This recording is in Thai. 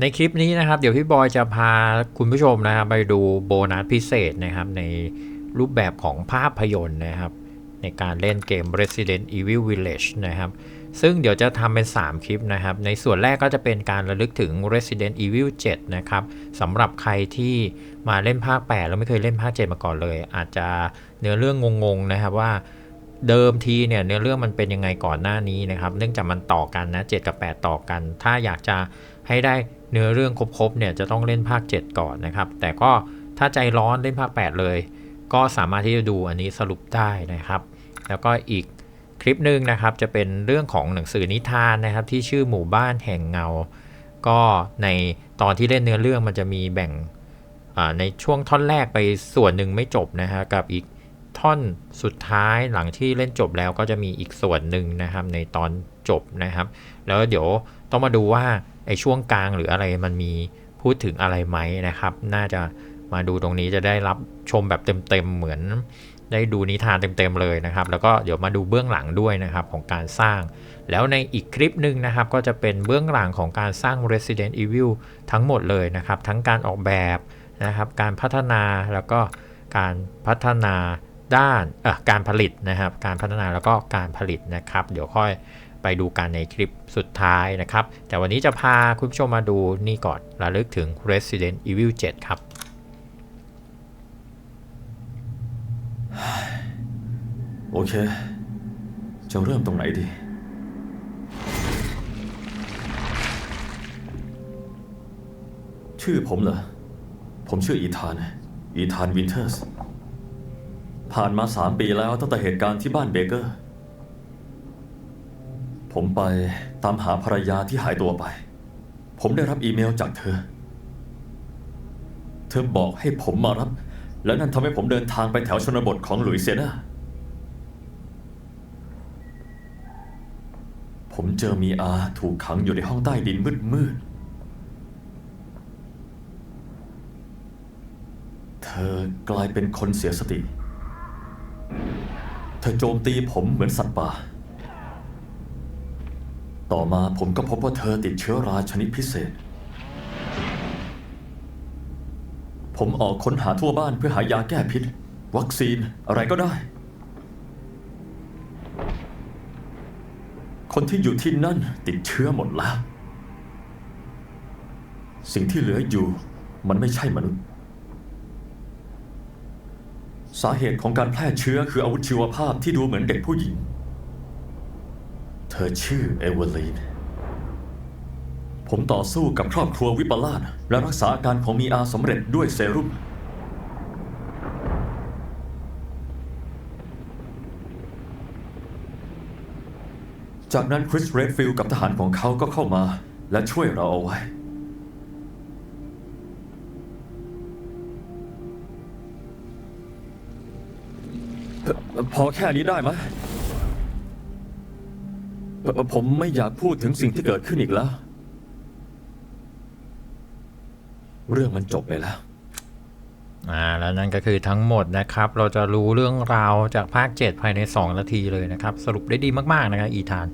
ในคลิปนี้นะครับ เดี๋ยวพี่บอยจะพาคุณผู้ชมนะครับ ไปดูโบนัสพิเศษนะครับ ในรูปแบบของภาพยนตร์นะครับ ในการเล่นเกม Resident Evil Village นะครับ ซึ่งเดี๋ยวจะทำเป็น 3 คลิปนะครับ ในส่วนแรกก็จะเป็นการระลึกถึง Resident Evil 7 นะครับสำหรับใครที่มาเล่นภาค 8 แล้วไม่เคยเล่นภาค 7 มาก่อนเลย อาจจะเนื้อเรื่องงงๆนะครับว่า เดิมทีเนี่ยเนื้อเรื่องมันเป็นยังไงก่อนหน้านี้นะครับ เนื่องจากมันต่อกันนะ7กับ 8 ต่อกัน ถ้าอยากจะให้ได้เนื้อเรื่องครบๆเนี่ยจะต้องเล่นภาค 7 ก่อนนะครับ แต่ก็ถ้าใจร้อนเล่นภาค 8 เลย ก็สามารถที่จะดูอันนี้สรุปได้นะครับ แล้วก็อีกคลิปหนึ่งนะครับจะเป็นเรื่องของหนังสือนิทานนะครับ ที่ชื่อหมู่บ้านแห่งเงา ก็ในตอนที่เล่นเนื้อเรื่องมันจะมีแบ่งในช่วงท่อนแรกไปส่วนหนึ่งไม่จบนะฮะกับอีก ท่อนสุดท้ายหลังที่เล่นจบแล้วก็จะมีอีกส่วนหนึ่งนะครับในตอนจบนะครับ แล้วเดี๋ยวต้องมาดูว่าไอ้ช่วงกลางหรืออะไรมันมีพูดถึงอะไรไหมนะครับ น่าจะมาดูตรงนี้จะได้รับชมแบบเต็มๆเหมือนได้ดูนิทานเต็มๆเลยนะครับ แล้วก็เดี๋ยวมาดูเบื้องหลังด้วยนะครับของการสร้าง แล้วในอีกคลิปหนึ่งนะครับ ก็จะเป็นเบื้องหลังของการสร้าง Resident Evil ทั้งหมดเลยนะครับ ทั้งการออกแบบนะครับ การพัฒนาแล้วก็การพัฒนา ด้านการผลิตนะครับ การพัฒนาแล้วก็การผลิตนะครับ เดี๋ยวค่อยไปดูกันในคลิปสุดท้ายนะครับ แต่วันนี้จะพาคุณผู้ชมมาดูนี่ก่อนระลึกถึง Resident Evil 7 ครับ โอเค จะเริ่มตรงไหนดี ชื่อผมเหรอ ผมชื่ออีธาน อีธานวินเทอร์ส ผ่านมาสามปีแล้วตั้งแต่เหตุการณ์ที่บ้านเบเกอร์ ผมไปตามหาภรรยาที่หายตัวไป ผมได้รับอีเมลจากเธอ เธอบอกให้ผมมารับ และนั่นทำให้ผมเดินทางไปแถวชนบทของหลุยเซียนาผมเจอมีอาถูกขังอยู่ในห้องใต้ดินมืดๆเธอกลายเป็นคนเสียสติ อโจมตีผมเหมือนสัตว์ป่า ต่อมาผมก็พบว่าเธอติดเชื้อราชนิดพิเศษ ผมออกค้นหาทั่วบ้านเพื่อหายาแก้พิษ วัคซีนอะไรก็ได้ คนที่อยู่ที่นั่นติดเชื้อหมดแล้ว สิ่งที่เหลืออยู่มันไม่ใช่มนุษย์ สาเหตุของการแพร่เชื้อคืออาวุธชีวภาพที่ดูเหมือนเด็กผู้หญิง เธอชื่อเอเวอร์ลีน ผมต่อสู้กับครอบครัววิปลาสและรักษาอาการของมีอาสำเร็จด้วยเซรุ่ม จากนั้นคริสเรดฟิลด์กับทหารของเขาก็เข้ามาและช่วยเราเอาไว้ พอแค่นี้ได้ไหมผมไม่อยากพูดถึงสิ่งที่เกิดขึ้นอีกแล้ว เรื่องมันจบไปแล้วอ่าแล้วนั่นก็คือทั้งหมดนะครับ เราจะรู้เรื่องราวจากภาค 7 ภายใน 2 นาทีเลยนะครับ สรุปได้ดีมาก ๆ นะครับอีธาน